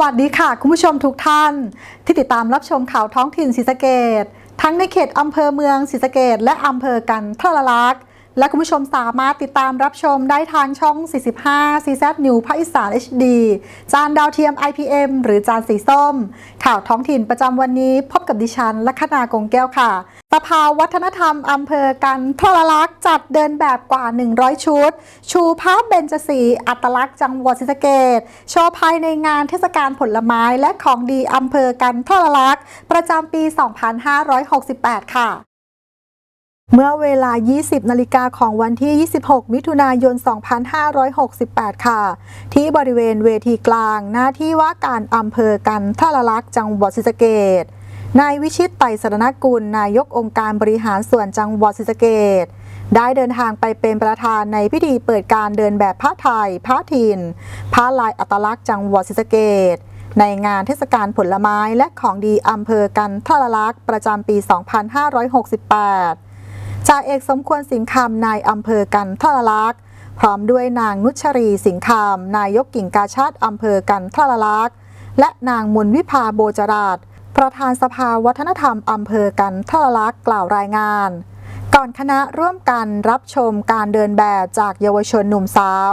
วัสดีค่ะ คุณผู้ชมทุกท่าน ที่ติดตามรับชมข่าวท้องถิ่นศรีสะเกดทั้งในเขตอำเภอเมืองศรีสะเกดและอำเภอกันทรลักษณ์ และคุณผู้ชมสามารถติดตามรับชมได้ทางช่อง 45 CZ New ภาคอีสาน HD จานดาวเทียม IPM หรือจานสีส้ม ข่าวท้องถิ่นประจำวันนี้พบกับดิฉันลัคนากงแก้วค่ะ สภาวัฒนธรรมอำเภอกันทรลักษ์จัดเดินแบบกว่า 100 ชุด ชูภาพเบญจศรีอัตลักษณ์จังหวัดศรีสะเกษโชว์ภายในงานเทศกาลผลไม้และของดีอำเภอกันทรลักษ์ประจำปี 2568 ค่ะ เมื่อเวลา 20 นาฬิกาของวันที่ 26 มิถุนายน 2568 ค่ะ ที่บริเวณเวทีกลาง หน้าที่ว่าการอำเภอกันทรลักษ์จังหวัดศรีสะเกษนายวิชิตไตสรณกุล นายกองค์การบริหารส่วนจังหวัดศรีสะเกษได้เดินทางไปเป็นประธานในพิธีเปิดการเดินแบบผ้าไทย ผ้าถิ่น ผ้าลายอัตลักษณ์จังหวัดศรีสะเกษในงานเทศกาลผลไม้และของดีอำเภอกันทรลักษ์ประจำปี 2568 จ่าเอกสมควรสิงห์คำนายอำเภอกันทรลักษ์พร้อมด้วยนางนุชรีสิงห์คำนายกกิ่งกาชาติอำเภอกันทรลักษ์และนางมุนวิภาโบจราช ประธานสภาวัฒนธรรมอำเภอกันทรลักษ์กล่าวรายงาน ก่อนคณะร่วมกันรับชมการเดินแบบจากเยาวชนหนุ่มสาว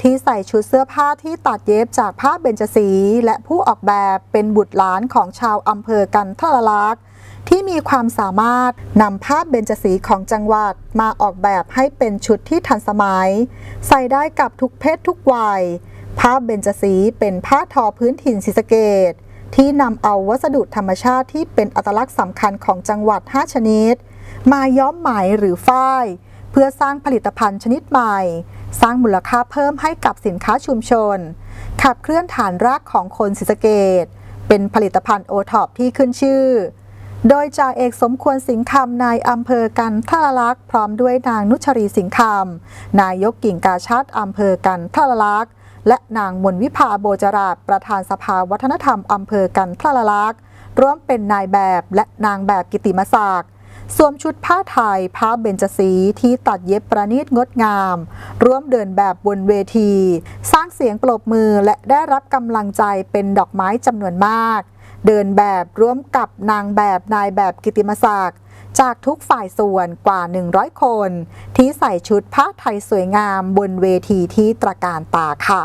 ที่ใส่ชุดเสื้อผ้าที่ตัดเย็บจากผ้าเบญจสี และผู้ออกแบบเป็นบุตรหลานของชาวอำเภอกันทรลักษ์ ที่มีความสามารถนำภาพเบญจสีของจังหวัดมาออกแบบให้เป็นชุดที่ทันสมัย ใส่ได้กับทุกเพศทุกวัยผ้าเบญจสีเป็นผ้าทอพื้นถิ่นศรีสะเกดที่นำเอาวัสดุธรรมชาติที่เป็นอัตลักษณ์สำคัญของจังหวัด 5 ชนิด มาย้อมไหมหรือฝ้าย เพื่อสร้างผลิตภัณฑ์ชนิดใหม่ สร้างมูลค่าเพิ่มให้กับสินค้าชุมชน ขับเคลื่อนฐานรากของคนศรีสะเกดเป็นผลิตภัณฑ์โอท็อปที่ขึ้นชื่อ โดยจ่าเอกสมควรสิงห์คำนายอำเภอกันทรลักษ์พร้อมด้วยนางนุชรีสิงห์คำนายกกิ่งกาชาติอำเภอกันทรลักษ์และนางมนวิภาโบจราชประธานสภาวัฒนธรรมอำเภอกันทรลักษ์ร่วมเป็นนายแบบและนางแบบกิติมศักดิ์สวมชุดผ้าไทยผ้าเบญจสีที่ตัดเย็บประณีตงดงาม ร่วมเดินแบบบนเวที สร้างเสียงปรบมือและได้รับกำลังใจเป็นดอกไม้จำนวนมาก เดินแบบร่วมกับนางแบบนายแบบกิติมศักดิ์จากทุกฝ่ายส่วนกว่า 100 คน ที่ใส่ชุดผ้าไทยสวยงามบนเวทีที่ตระการตาค่ะ